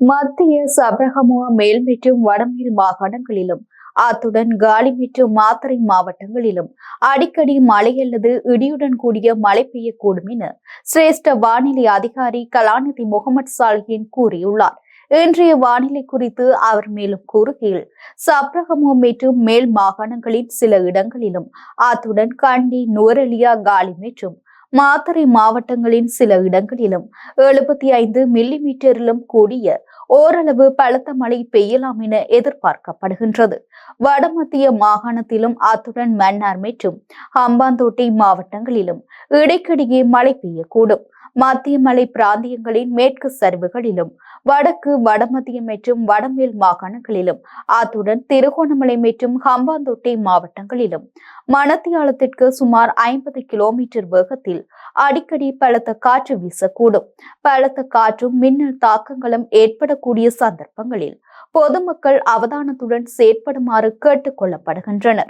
மத்திய சபரகமுவ மேல் மற்றும் வடமேல் மாகாணங்களிலும் அத்துடன் காலி மற்றும் மாத்தறை மாவட்டங்களிலும் அடிக்கடி மழை அல்லது இடியுடன் கூடிய மழை பெய்யக்கூடும் என சிரேஷ்ட வானிலை அதிகாரி கலாநிதி முகமது சாலியின் கூறியுள்ளார். இன்றைய வானிலை குறித்து அவர் மேலும் கூறுகையில் சப்ரகமோ மற்றும் மேல் மாகாணங்களின் சில இடங்களிலும் அத்துடன் கண்டி நுவரெலியா காலி மற்றும் மாத்தறை மாவட்டங்களின் சில இடங்களிலும் எழுபத்தி ஐந்து மில்லி மீட்டரிலும் கூடிய ஓரளவு பலத்த மழை பெய்யலாம் என எதிர்பார்க்கப்படுகின்றது. வடமத்திய மாகாணத்திலும் அத்துடன் மன்னார் மற்றும் ஹம்பாந்தோட்டை மாவட்டங்களிலும் இடைக்கிடையே மழை பெய்யக்கூடும். மத்திய மலை பிராந்தியங்களின் மேற்கு சரிவுகளிலும் வடக்கு வடமத்திய மற்றும் வடமேல் மாகாணங்களிலும் அத்துடன் திருகோணமலை மற்றும் ஹம்பாந்தோட்டை மாவட்டங்களிலும் மணத்தியாலத்திற்கு சுமார் ஐம்பது கிலோமீட்டர் வேகத்தில் அடிக்கடி பலத்த காற்று வீசக்கூடும். பலத்த காற்றும் மின்னல் தாக்கங்களும் ஏற்படக்கூடிய சந்தர்ப்பங்களில் பொதுமக்கள் அவதானத்துடன் செயற்படுமாறு கேட்டுக் கொள்ளப்படுகின்றனர்.